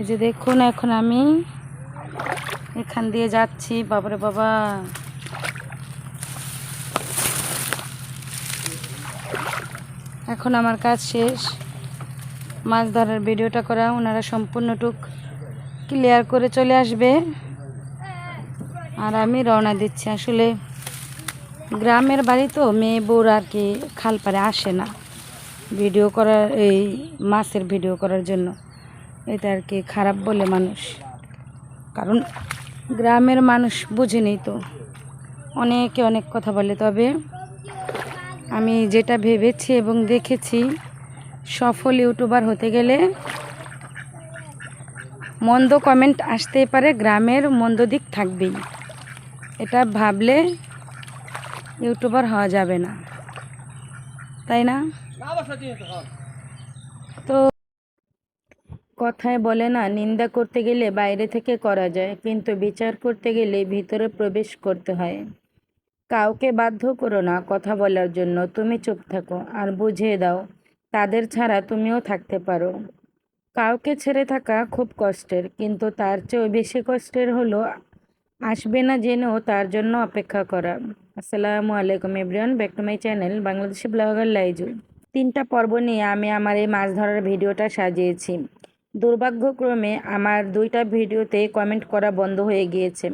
এই যে দেখুন, এখন আমি এখান দিয়ে যাচ্ছি। বাবারে বাবা। এখন আমার কাজ শেষ। মাছ ধরার ভিডিওটা করা, ওনারা সম্পূর্ণটুক ক্লিয়ার করে চলে আসবে। আর আমি রওনা দিচ্ছি আসলে। গ্রামের বাড়ি তো, মেয়ে বউর আর কি, খাল পারে আসে না। ভিডিও করার, এই মাছের ভিডিও করার জন্য। এটা আর কি খারাপ বলে মানুষ। কারণ গ্রামের মানুষ বুঝেনি তো। অনেকে অনেক কথা বলে, তবে আমি যেটা ভেবেছি এবং দেখেছি, সফল ইউটিউবার হতে গেলে মন্দ কমেন্ট আসতেই পারে, গ্রামের মন্দ দিক থাকবেই। এটা ভাবলে ইউটিউবার হওয়া যাবে না। তাই না? কথায় বলে না, নিন্দা করতে গেলে বাইরে থেকে করা যায়, কিন্তু বিচার করতে গেলে ভিতরে প্রবেশ করতে হয়। কাউকে বাধ্য করো না কথা বলার জন্য, তুমি চুপ থাকো আর বুঝিয়ে দাও, তাদের ছাড়া তুমিও থাকতে পারো। কাউকে ছেড়ে থাকা খুব কষ্টের, কিন্তু তার চেয়েও বেশি কষ্টের হলো, আসবে না জেনেও তার জন্য অপেক্ষা করা। আসসালামু আলাইকুম everyone, back to my channel, Bangladeshi blogger Laiju. তিনটা পর্ব নিয়ে আমি আমার এই মাছ ধরার ভিডিওটা সাজিয়েছি। দুর্ভাগ্যক্রমে আমার দুইটা ভিডিওতে কমেন্ট করা বন্ধ হয়ে গিয়েছে।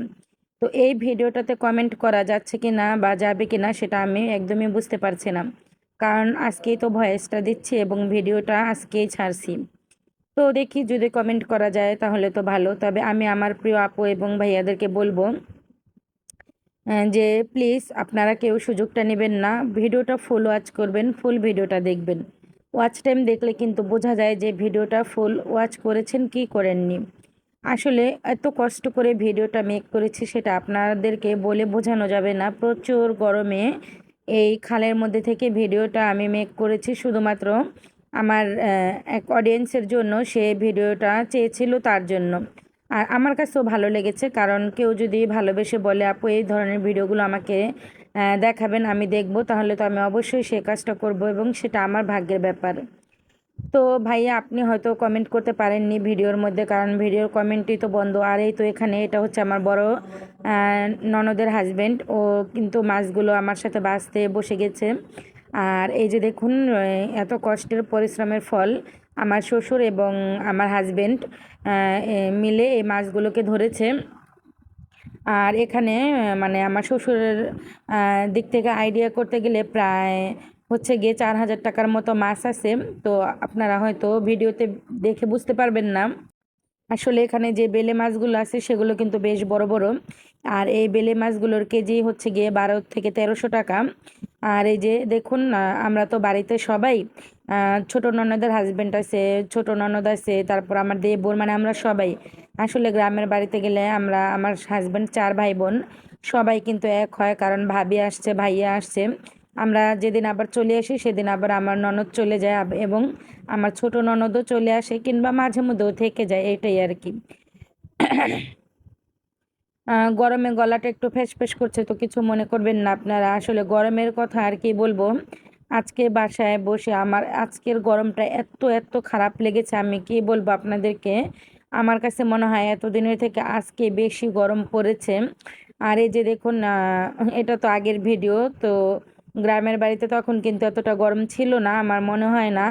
তো এই ভিডিওটাতে কমেন্ট করা যাচ্ছে কি না বা যাবে কি না সেটা আমি একদমই বুঝতে পারছি না। কারণ আজকেই তো ভয়েসটা দিচ্ছি এবং ভিডিওটা আজকেই ছাড়ছি। তো দেখি যদি কমেন্ট করা যায় তাহলে তো ভালো। তবে আমি আমার প্রিয় আপু এবং ভাইয়াদেরকে বলব যে প্লিজ আপনারা কেউ সুযোগটা নেবেন না। ভিডিওটা ফুল ওয়াচ করবেন ফুল ভিডিওটা দেখবেন। ওয়াচ টাইম দেখলে কিন্তু বোঝা যায় যে ভিডিওটা ফুল ওয়াচ করেছেন কি করেননি। আসলে এত কষ্ট করে ভিডিওটা মেক করেছি সেটা আপনাদেরকে বলে বোঝানো যাবে না। প্রচুর গরমে এই খালের মধ্যে থেকে ভিডিওটা আমি মেক করেছি শুধুমাত্র আমার এক অডিয়েন্সের জন্য সে ভিডিওটা চেয়েছিল তার জন্য। আর আমার কাছেও ভালো লেগেছে, কারণ কেউ যদি ভালোবেসে বলে, আপু, এই ধরনের ভিডিওগুলো আমাকে দেখাবেন, আমি দেখব, তাহলে তো আমি অবশ্যই সে কাজটা করব। এবং সেটা আমার ভাগ্যের ব্যাপার। তো ভাইয়া, আপনি হয়তো কমেন্ট করতে পারেননি ভিডিওর মধ্যে, কারণ ভিডিওর কমেন্টই তো বন্ধ। আর এই তো এখানে, এটা হচ্ছে আমার বড় ননদের হাজব্যান্ড ও কিন্তু মাছগুলো আমার সাথে বাঁচতে বসে গেছে। আর এই যে দেখুন, এত কষ্টের পরিশ্রমের ফল। আমার শ্বশুর এবং আমার হাজবেন্ড মিলে এই মাছগুলোকে ধরেছে। আর এখানে মানে আমার শ্বশুরের দিক থেকে আইডিয়া করতে গেলে প্রায় হচ্ছে গিয়ে চার হাজার টাকার মতো মাছ আছে। তো আপনারা হয়তো ভিডিওতে দেখে বুঝতে পারবেন না। আসলে এখানে যে বেলে মাছগুলো আছে, সেগুলো কিন্তু বেশ বড় বড়। আর এই বেলে মাছগুলোর কেজি হচ্ছে গিয়ে বারো থেকে তেরোশো টাকা। আর এই যে দেখুন আমরা তো বাড়িতে সবাই ছোট ননদের হাজবেন্ড আছে, ছোট ননদ আছে, তারপর আমার দেবর মানে আমরা সবাই। আসলে গ্রামের বাড়িতে গেলে আমরা, আমার হাজব্যান্ড চার ভাই বোন, সবাই কিন্তু এক হয়, কারণ ভাবি আসছে, ভাইয়া আসছে। আমরা যেদিন আবার চলে আসি, সেদিন আবার আমার ননদ চলে যায় এবং আমার ছোট ননদও চলে আসে, কিংবা মাঝে মধ্যেও থেকে যায়, এটাই আর কি। গরমে গলাটা একটু ফেস ফেস করছে, তো কিছু মনে করবেন না আপনারা। আসলে গরমের কথা আর কি বলব? আজকে বাসায় বসে আমার আজকের গরমটা এত এত খারাপ লেগেছে। আমি কি বলব আপনাদেরকে? আমার কাছে মনে হয় এতদিনের থেকে আজকে বেশি গরম পড়েছে। আর এই যে দেখুন এটা তো আগের ভিডিও, তো গ্রামের বাড়িতে তখন কিন্তু এতটা গরম ছিল না, আমার মনে হয় না।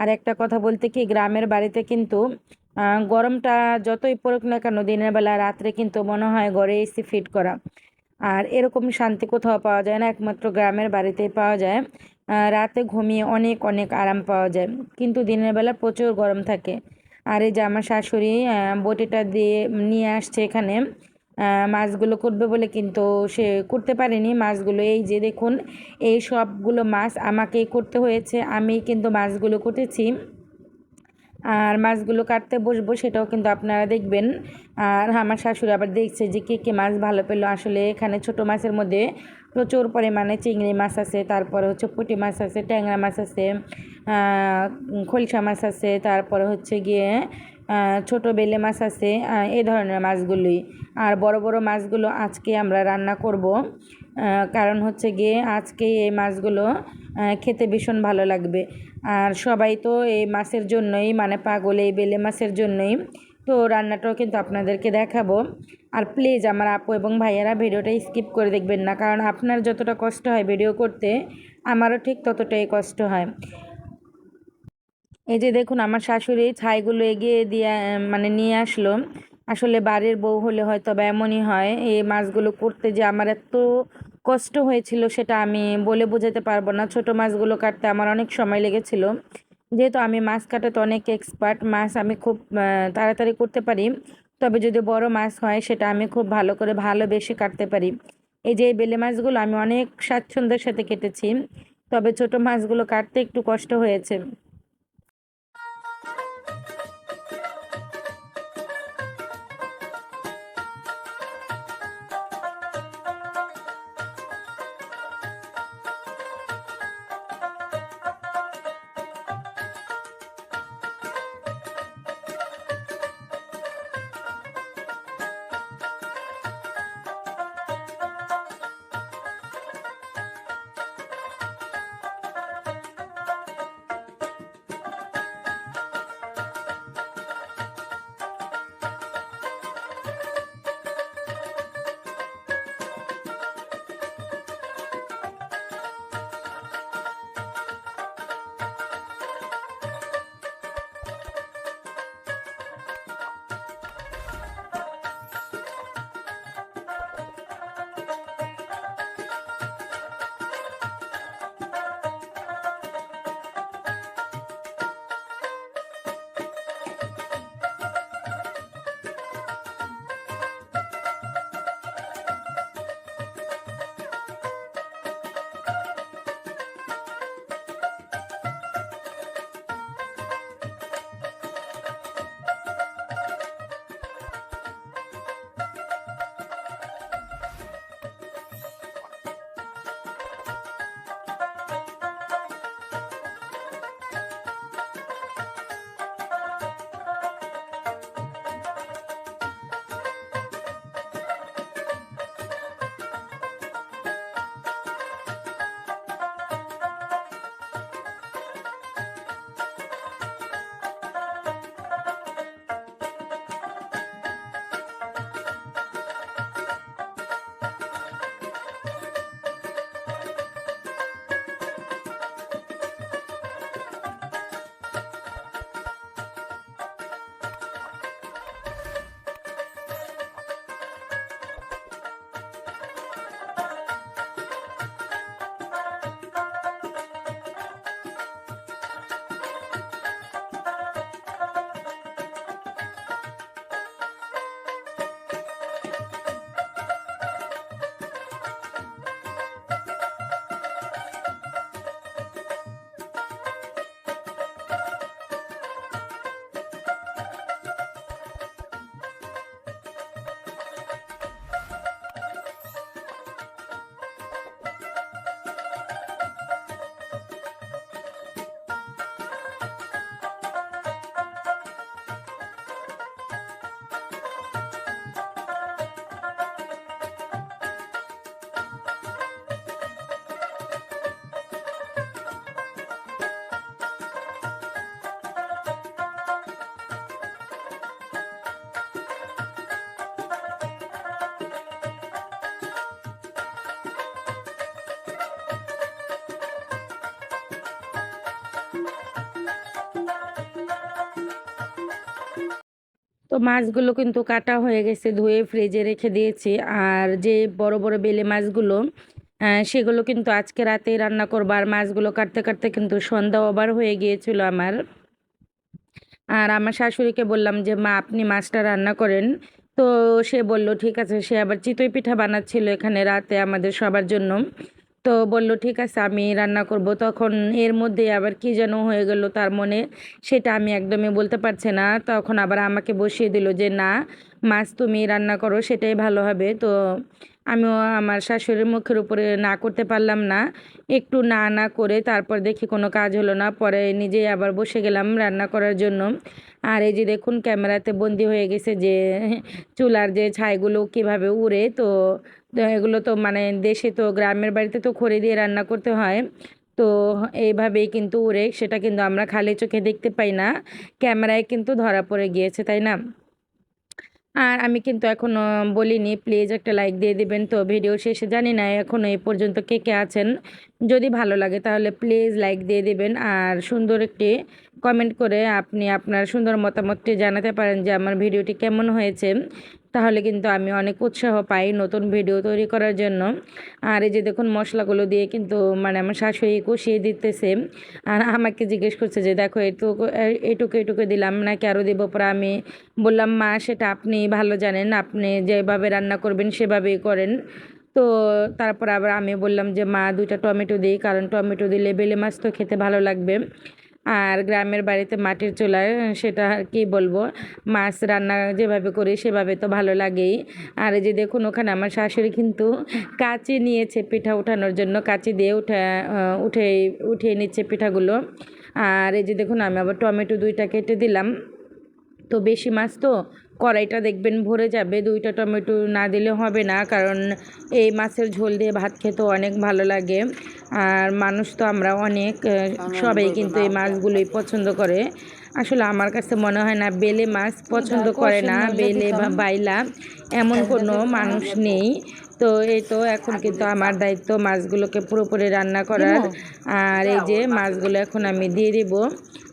আর একটা কথা বলতে কি, গ্রামের বাড়িতে কিন্তু গরমটা যতই পড়ুক না কেন, দিনের বেলা রাত্রে কিন্তু মনে হয় ঘরে এসি ফিট করা। আর এরকম শান্তি কোথাও পাওয়া যায় না, একমাত্র গ্রামের বাড়িতেই পাওয়া যায়। রাতে ঘুমিয়ে অনেক অনেক আরাম পাওয়া যায়। কিন্তু দিনের বেলা প্রচুর গরম থাকে। আর এই যে আমার শাশুড়ি বটিটা দিয়ে নিয়ে আসছে এখানে মাছগুলো করবে বলে কিন্তু সে করতে পারেনি। মাছগুলো এই যে দেখুন, এই সবগুলো মাছ আমাকেই করতে হয়েছে। আমি কিন্তু মাছগুলো কুটেছি। আর মাছগুলো কাটতে বসবো সেটাও কিন্তু আপনারা দেখবেন। আর আমার শাশুড়ি আবার দেখছে যে কে কে মাছ ভালো পেল। আসলে এখানে ছোট মাছের মধ্যে প্রচুর পরিমাণে চিংড়ি মাছ আছে, তারপরে হচ্ছে পুঁটি মাছ আছে, ট্যাংরা মাছ আছে খলসা মাছ আছে, তারপরে হচ্ছে গিয়ে ছোট বেলে মাছ আছে এই ধরনের মাছগুলোই। আর বড় বড় মাছগুলো আজকে আমরা রান্না করব কারণ হচ্ছে গিয়ে আজকে এই মাছগুলো খেতে ভীষণ ভালো লাগবে। আর সবাই তো এই মাছের জন্যই মানে পাগল এই বেলে মাছের জন্যই। তো রান্নাটাও কিন্তু আপনাদেরকে দেখাবো। আর প্লিজ আমার আপু এবং ভাইয়ারা ভিডিওটা স্কিপ করে দেখবেন না, কারণ আপনার যতটা কষ্ট হয় ভিডিও করতে, আমারও ঠিক ততটাই কষ্ট হয়। এই যে দেখুন, আমার শাশুড়ি ছাইগুলো এগিয়ে দিয়ে মানে নিয়ে আসলো। আসলে বাড়ির বউ হলে হয়তো বা এমনই হয়, এই মাছগুলো করতে যে আমার এত কষ্ট হয়েছিল সেটা আমি বলে বোঝাতে পারব না। ছোট মাছগুলো কাটতে আমার অনেক সময় লেগেছিল। যেহেতু আমি মাছ কাটাতে অনেক এক্সপার্ট মাছ আমি খুব তাড়াতাড়ি করতে পারি। তবে যদি বড় মাছ হয়, সেটা আমি খুব ভালো করে ভালোবেসে কাটতে পারি। এই যে বেলে মাছগুলো আমি অনেক স্বাচ্ছন্দ্যের সাথে কেটেছি। তবে ছোট মাছগুলো কাটতে একটু কষ্ট হয়েছে। মাছগুলো কিন্তু কাটা হয়ে গেছে, ধুয়ে ফ্রিজে রেখে দিয়েছি। আর যে বড় বড় বেলে মাছগুলো সেগুলো কিন্তু আজকে রাতেই রান্না করব। আর মাছগুলো কাটতে কাটতে কিন্তু সন্ধ্যা ওভার হয়ে গিয়েছিল আমার। আর আমার শাশুড়িকে বললাম যে, মা, আপনি মাছটা রান্না করেন। তো সে বলল, ঠিক আছে। সে আবার চিতই পিঠা বানাচ্ছিল এখানে রাতে আমাদের সবার জন্য। তো বলল, ঠিক আছে, আমি রান্না করব। তখন এর মধ্যে আবার কি যেন হয়ে গেল তার মনে, সেটা আমি একদমই বলতে পারছি না। তখন আবার আমাকে বসিয়ে দিল যে, না মাছ তুমি রান্না করো, সেটাই ভালো হবে। তো আমিও আমার শাশুড়ির মুখের উপরে না করতে পারলাম না। একটু না না করে তারপর দেখি কোনো কাজ হলো না। পরে নিজেই আবার বসে গেলাম রান্না করার জন্য। আর এই যে দেখুন, ক্যামেরাতে বন্দি হয়ে গেছে যে চুলার যে ছাইগুলো কীভাবে উড়ে, তো এগুলো তো মানে দেশে তো, গ্রামের বাড়িতে তো খড়ি দিয়ে রান্না করতে হয়। তো এইভাবেই কিন্তু উড়ে, সেটা কিন্তু আমরা খালি চোখে দেখতে পাই না। ক্যামেরায় কিন্তু ধরা পড়ে গিয়েছে, তাই না? আর আমি কিন্তু এখনও বলিনি প্লিজ একটা লাইক দিয়ে দিবেন। তো ভিডিও শেষে জানি না এখনও এই পর্যন্ত কে কে আছেন। যদি ভালো লাগে তাহলে প্লিজ লাইক দিয়ে দিবেন। আর সুন্দর একটি কমেন্ট করে আপনি আপনার সুন্দর মতামতটি জানাতে পারেন যে আমার ভিডিওটি কেমন হয়েছে। তাহলে কিন্তু আমি অনেক উৎসাহ পাই নতুন ভিডিও তৈরি করার জন্য। আর এই যে দেখুন, মশলাগুলো দিয়ে কিন্তু মানে আমার শাশুড়ি কষিয়ে দিতেছে। আর আমাকে জিজ্ঞেস করছে যে, দেখো, এটুকু এটুকু এটুকু দিলাম নাকি আরও দেবো? পরে আমি বললাম, মা, সেটা আপনি ভালো জানেন। আপনি যেভাবে রান্না করবেন, সেভাবেই করেন। তো তারপর আবার আমি বললাম যে, মা, দুইটা টমেটো দিই। কারণ টমেটো দিলে বেলে মাছ তো খেতে ভালো লাগবে। আর গ্রামের বাড়িতে মাটির চুলায় সেটা কি বলব? মাছ রান্না যেভাবে করি, সেভাবে তো ভালো লাগেই। আর এই যে দেখুন, ওখানে আমার শাশুড়ি কিন্তু কাঁচি নিয়েছে পিঠা উঠানোর জন্য। কাঁচি দিয়ে উঠে উঠে, উঠিয়ে নিচ্ছে পিঠাগুলো। আর এই যে দেখুন, আমি আবার টমেটো দুইটা কেটে দিলাম। তো বেশি মাছ তো কড়াইটা দেখবেন ভরে যাবে দুইটা টমেটো না দিলে হবে না কারণ এই মাছের ঝোল দিয়ে ভাত খেতে অনেক ভালো লাগে। আর মানুষ তো আমরা অনেক সবাই কিন্তু এই মাছগুলোই পছন্দ করে। আসলে আমার কাছে মনে হয় না বেলে মাছ পছন্দ করে না বেলে বা বাইলা এমন কোনো মানুষ নেই। তো এই তো এখন কিন্তু আমার দায়িত্ব মাছগুলোকে পুরোপুরি রান্না করার। আর এই যে মাছগুলো এখন আমি দিয়ে দিব।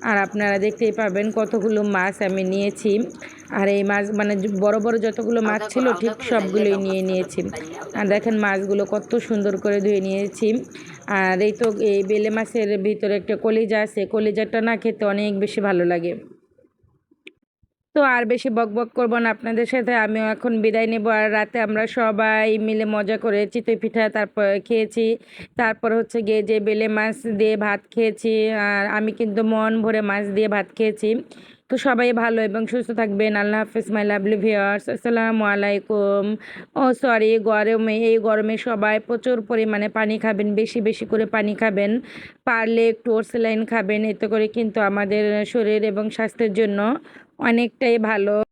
আর আপনারা দেখতেই পাবেন কতগুলো মাছ আমি নিয়েছি। আর এই মাছ মানে বড় বড় যতগুলো মাছ ছিল ঠিক সবগুলোই নিয়ে নিয়েছি। আর দেখেন মাছগুলো কত সুন্দর করে ধুয়ে নিয়েছি। আর এই তো এই বেলে মাছের ভিতরে একটা কলিজা আছে। কলিজাটা না খেতে অনেক বেশি ভালো লাগে। তো আর বেশি বক বক করব না আপনাদের সাথে। আমিও এখন বিদায় নেব আর রাতে আমরা সবাই মিলে মজা করে চিতই পিঠা তারপর খেয়েছি। তারপর হচ্ছে গিয়ে যে বেলে মাছ দিয়ে ভাত খেয়েছি আর আমি কিন্তু মন ভরে মাছ দিয়ে ভাত খেয়েছি। তো সবাই ভালো এবং সুস্থ থাকবেন। আল্লাহ হাফিজ, মাই লাভলি ভিউয়ার্স। আসসালামু আলাইকুম। ও, সরি, গরমে, এই গরমে সবাই প্রচুর পরিমাণে পানি খাবেন, বেশি বেশি করে পানি খাবেন। পারলে একটু ওরসেলাইন খাবেন, এতে করে কিন্তু আমাদের শরীর এবং স্বাস্থ্যের জন্য অনেকটাই ভালো।